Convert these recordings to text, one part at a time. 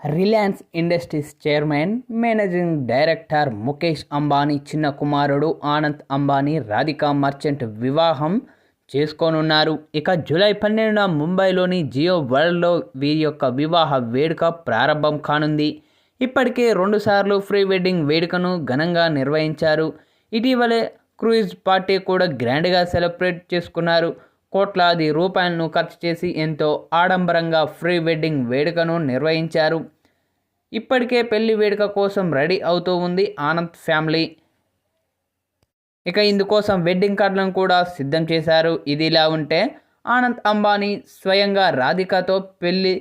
Reliance Industries chairman managing director Mukesh Ambani చిన్న కుమారుడు Anand Ambani Radhika merchant వివాహం చేసుకోనున్నారు. ఇక జూలై పన్నెండున ముంబైలోని జియో వరల్డ్లో వీరి యొక్క వివాహ వేడుక ప్రారంభం కానుంది. ఇప్పటికే రెండుసార్లు ప్రీ వెడ్డింగ్ వేడుకను ఘనంగా నిర్వహించారు. ఇటీవలే క్రూయిజ్ పార్టీ కూడా గ్రాండ్గా సెలబ్రేట్ చేసుకున్నారు. కోట్లాది రూపాయలను ఖర్చు చేసి ఎంతో ఆడంబరంగా ప్రీ వెడ్డింగ్ వేడుకను నిర్వహించారు. ఇప్పటికే పెళ్ళి వేడుక కోసం రెడీ అవుతూ ఉంది ఆనంద్ ఫ్యామిలీ. ఇక ఇందుకోసం వెడ్డింగ్ కార్డులను కూడా సిద్ధం చేశారు. ఇది ఇలా ఉంటే ఆనంద్ అంబానీ స్వయంగా రాధికతో పెళ్ళి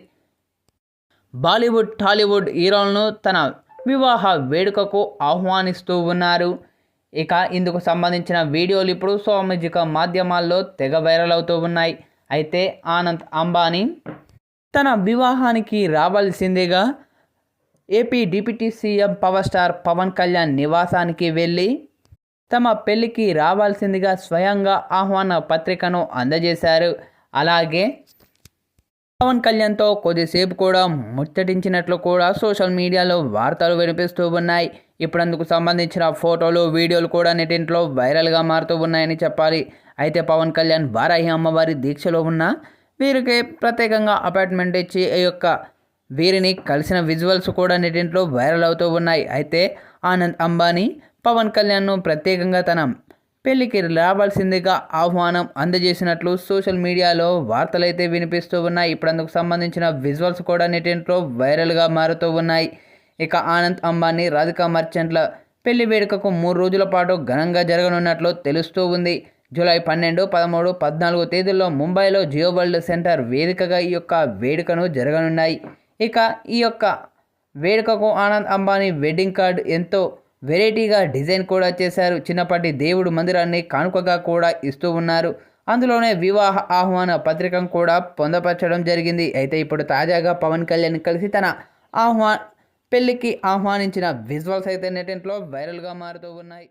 బాలీవుడ్ టాలీవుడ్ హీరోలను తన వివాహ వేడుకకు ఆహ్వానిస్తూ ఉన్నారు. ఇక ఇందుకు సంబంధించిన వీడియోలు ఇప్పుడు సామాజిక మాధ్యమాల్లో తెగ వైరల్ అవుతూ ఉన్నాయి. అయితే ఆనంద్ అంబానీ తన వివాహానికి రావాల్సిందిగా AP deputy CM power star Pawan Kalyan నివాసానికి వెళ్ళి తమ పెళ్ళికి రావాల్సిందిగా స్వయంగా ఆహ్వాన పత్రికను అందజేశారు. అలాగే పవన్ కళ్యాణ్తో కొద్దిసేపు కూడా ముచ్చటించినట్లు కూడా సోషల్ మీడియాలో వార్తలు వినిపిస్తూ ఉన్నాయి. ఇప్పుడు అందుకు సంబంధించిన ఫోటోలు వీడియోలు కూడా నెటింట్లో వైరల్గా మారుతూ ఉన్నాయని చెప్పాలి. అయితే పవన్ కళ్యాణ్ వారాహి అమ్మవారి దీక్షలో ఉన్న వీరికి ప్రత్యేకంగా అపార్ట్మెంట్ ఇచ్చి ఈ యొక్క వీరిని కలిసిన విజువల్స్ కూడా నెటింట్లో వైరల్ అవుతూ ఉన్నాయి. అయితే ఆనంద్ అంబానీ పవన్ కళ్యాణ్ను ప్రత్యేకంగా తన పెళ్ళికి రావాల్సిందిగా ఆహ్వానం అందజేసినట్లు సోషల్ మీడియాలో వార్తలైతే వినిపిస్తూ ఉన్నాయి. ఇప్పుడు అందుకు సంబంధించిన విజువల్స్ కూడా నెటింట్లో వైరల్గా మారుతూ ఉన్నాయి. ఇక ఆనంద్ అంబానీ రాధికా మర్చెంట్ల పెళ్ళి వేడుకకు మూడు రోజుల పాటు ఘనంగా జరగనున్నట్లు తెలుస్తూ ఉంది. జూలై పన్నెండు పదమూడు పద్నాలుగు తేదీల్లో ముంబైలో జియో వరల్డ్ సెంటర్ వేదికగా ఈ యొక్క వేడుకను జరగనున్నాయి. ఇక ఈ యొక్క వేడుకకు ఆనంద్ అంబానీ వెడ్డింగ్ కార్డ్ ఎంతో వెరైటీగా డిజైన్ కూడా చేశారు. చిన్నపాటి దేవుడు మందిరాన్ని కానుకగా కూడా ఇస్తూ ఉన్నారు. అందులోనే వివాహ ఆహ్వాన పత్రికను కూడా పొందపరచడం జరిగింది. అయితే ఇప్పుడు తాజాగా పవన్ కళ్యాణ్ కలిసి తన ఆహ్వా పెళ్ళికి ఆహ్వానించిన విజువల్స్ అయితే నెటింట్లో వైరల్గా మారుతూ ఉన్నాయి.